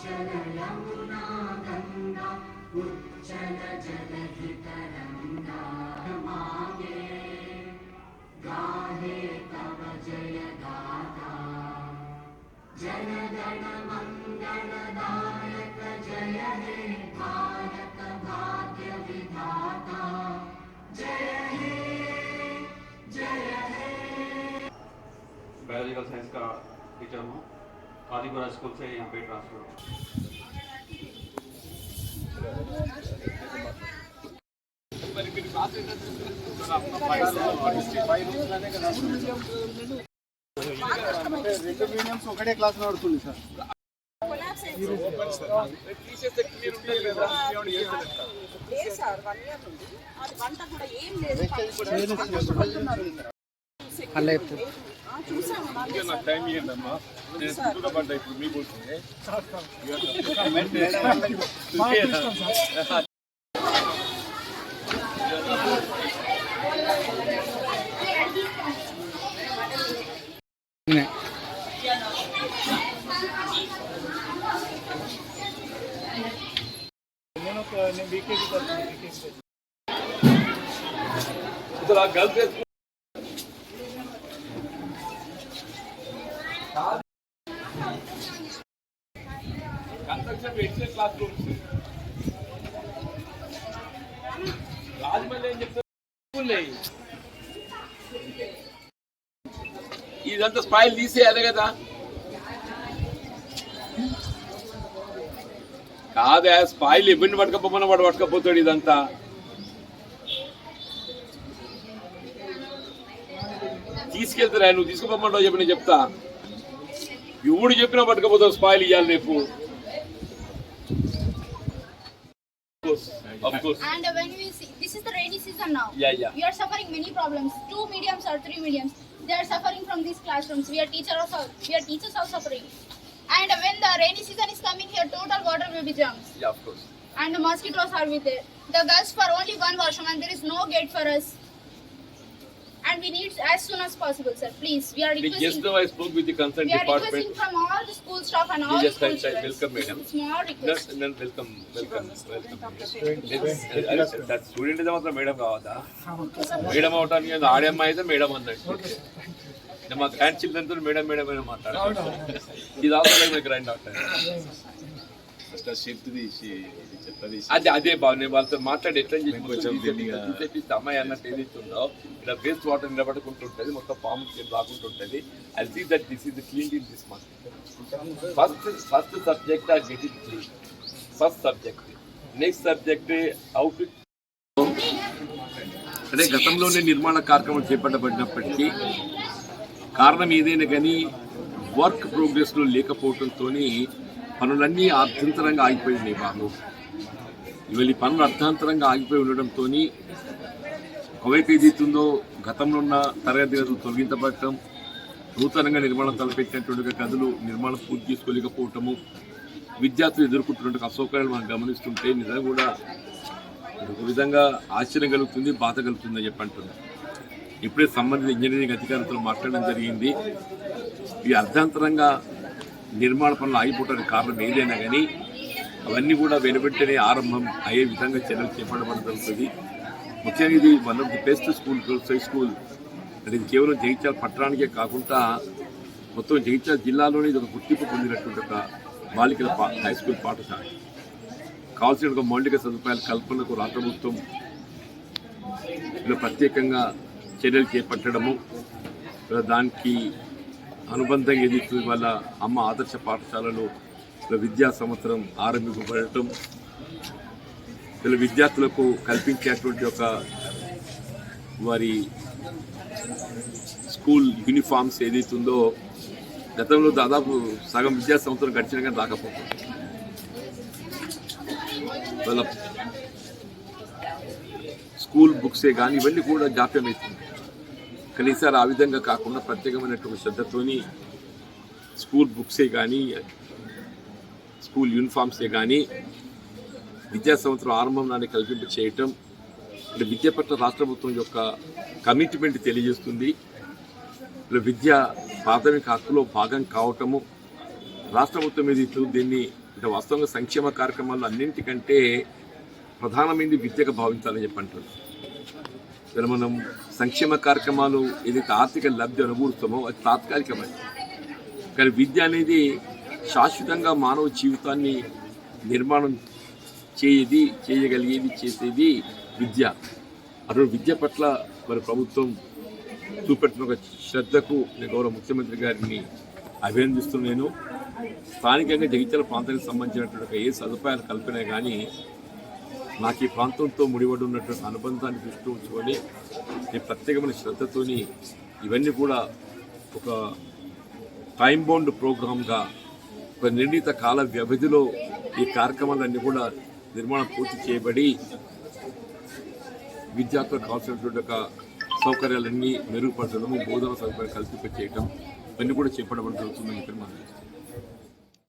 चल यमुना गङ्गा उच्चल जलधितरङ्गा मागे गाहे तव जय गाथा जनगण मङ्गलदायक जय हे भारत भाग्य विधाता जय हे जय हे बायोलॉजिकल साइंस का टीचर हूँ। ఆదిపుర స్కూల్స్ ఎంపీ ట్రాన్స్ఫర్ ఒకటే క్లాస్ నడుతుంది సార్ అలా సార్ వన్ ఇయర్ నుండి అది వంట కూడా ఏం లేదు ఆ, చూసాము బాగా నాకు టైం ఇవ్వండి అమ్మా నేను చుట్టూ పడ్డా ఇప్పుడు మీ పోతుంది నేను ఒక నేను బీకేజీ బీకేజీ గర్ల్స్ క్లాస్ రూమ్స్. రాజమల్లి ఏం చెప్తారు ఇదంతా స్పాయిల్ తీసేయాలి కదా. కాదా స్పాయిల్ ఇబ్బంది పట్టుకపోమన్న వాడు పట్టుకపోతాడు ఇదంతా. తీసుకెళ్తారా నువ్వు తీసుకుపోమంటావు చెప్పి నేను చెప్తా. ఎవడు చెప్పినా పట్టుకపోతావు స్పాయిల్ ఇవ్వాలి రేపు Of course. And when we see, this is the rainy season now. Yeah, yeah. We are suffering many problems. Two mediums or three mediums. They are suffering from these classrooms. We are teachers also. We are teachers are suffering. And when the rainy season is coming here, total water will be jammed. Yeah, of course. And the mosquitoes are with there. The girls for only one washroom and there is no gate for us. and we need as soon as possible, sir. Please, we are requesting. Just though I spoke with the concerned We are department. requesting from all the school staff and all the Yes, school yes, welcome, madam. Small request. Not- not welcome, welcome, welcome. That student ಇದೆ ಮಾತ್ರ madam ಕಾವದ madam ಅವಟ ನೀನು R M I ಇದೆ madam ಅಂದ ನಮ್ಮ grand children madam madam ಏನೋ ಮಾತಾಡ ಇದು also like my grand doctor తీసి చెత్త తీసి. అదే అదే బాబు నేను వాళ్ళతో మాట్లాడి ఎట్లా చేసి అమ్మాయి అన్నట్టు ఏదైతే ఉందో ఇక్కడ వేస్ట్ వాటర్ నిలబడుకుంటుంటది మొత్తం పాము రాకుంటుంటది I see that this is clean in this month first first subject or get it clean first subject next subject out అంటే గతంలోనే నిర్మాణ కార్యక్రమం చేపట్టబడినప్పటికీ కారణం ఏదైనా కానీ వర్క్ ప్రోగ్రెస్లో లేకపోవడంతో పనులన్నీ అర్థంతరంగా ఆగిపోయినాయి బాబు. ఇవాళ ఈ పనులు అర్థాంతరంగా ఆగిపోయి ఉండడంతో ఒకవైపు ఏదైతుందో గతంలో ఉన్న తరగతి గదులు తొలగించబడటం నూతనంగా నిర్మాణం తలపెట్టినటువంటి గదులు నిర్మాణం పూర్తి చేసుకోలేకపోవటము విద్యార్థులు ఎదుర్కొంటున్న అసౌకర్యాలు మనం గమనిస్తుంటే నిజంగా కూడా ఒక విధంగా ఆశ్చర్యం కలుగుతుంది బాధ కలుగుతుంది అని చెప్పి అంటున్నాను ఇప్పుడే సంబంధిత ఇంజనీరింగ్ అధికారులతో మాట్లాడడం జరిగింది. ఈ అర్థాంతరంగా నిర్మాణ పనులు ఆగిపోవడానికి కారణం ఏదైనా కానీ అవన్నీ కూడా వెనుబెట్టనే ఆరంభం అయ్యే విధంగా చర్యలు చేపట్టడం జరుగుతుంది ముఖ్యంగా ఇది one of the best school high school. అది కేవలం జగిత్యాల పట్టణానికే కాకుండా మొత్తం జగిత్యాల జిల్లాలోనే ఇది ఒక గుర్తింపు పొందినటువంటి ఒక బాలికల పా- హై స్కూల్ పాఠశాల. కావాల్సిన ఒక మౌలిక సదుపాయాల కల్పనకు రాష్ట్ర ప్రభుత్వం ఇలా ప్రత్యేకంగా చర్యలు చేపట్టడము. దానికి అనుబంధంగా ఏదైతే వాళ్ళ అమ్మ ఆదర్శ పాఠశాలలో ఇలా విద్యా సంవత్సరం ఆరంభింపబడటం ఇలా విద్యార్థులకు కల్పించేటువంటి ఒక వారి స్కూల్ యూనిఫామ్స్ ఏదైతే ఉందో గతంలో దాదాపు సగం విద్యా సంవత్సరం గడిచిన కానీ రాకపోతుంది వాళ్ళ స్కూల్ బుక్సే కానీ ఇవన్నీ కూడా జాప్యం అవుతుంది కానీ ఆ విధంగా కాకుండా ప్రత్యేకమైనటువంటి శ్రద్ధతోని స్కూల్ బుక్సే కానీ స్కూల్ యూనిఫామ్సే కానీ విద్యా సంవత్సరం ఆరంభం నాటి కల్పింప చేయటం అంటే విద్య పట్ల రాష్ట్ర ప్రభుత్వం యొక్క కమిట్మెంట్ తెలియజేస్తుంది. ఇలా విద్య ప్రాథమిక హక్కులో భాగం కావటము రాష్ట్ర ప్రభుత్వం మీద ఇట్లు దీన్ని అంటే వాస్తవంగా సంక్షేమ కార్యక్రమాలు అన్నింటికంటే ప్రధానమైనది విద్యగా భావించాలని చెప్పి ఇలా మనం సంక్షేమ కార్యక్రమాలు ఏదైతే ఆర్థిక లబ్ధి అనుభూస్తామో అది తాత్కాలికమైనది కానీ విద్య అనేది శాశ్వతంగా మానవ జీవితాన్ని నిర్మాణం చేయది చేయగలిగేది చేసేది విద్య. అటువంటి విద్య పట్ల మరి ప్రభుత్వం చూపెట్టిన ఒక శ్రద్ధకు నేను గౌరవ ముఖ్యమంత్రి గారిని అభినందిస్తున్నాను. స్థానికంగా జగిత్యాల ప్రాంతానికి సంబంధించినటువంటి ఏ సదుపాయాలు కల్పినా కానీ నాకు ఈ ప్రాంతంతో ముడిపడి ఉన్నటువంటి అనుబంధాన్ని దృష్టి ఉంచుకొని నేను ప్రత్యేకమైన శ్రద్ధతోని ఇవన్నీ కూడా ఒక టైం బౌండ్ ప్రోగ్రామ్గా ఒక నిర్ణీత కాల వ్యవధిలో ఈ కార్యక్రమాలన్నీ కూడా నిర్మాణం పూర్తి చేయబడి విద్యార్థులకు కావాల్సినటువంటి ఒక సౌకర్యాలన్నీ మెరుగుపరచడము బోధన సౌకర్యాలు కల్పింప చేయడం ఇవన్నీ కూడా చేపట్టడం జరుగుతుందని చెప్పి మనం చేస్తాం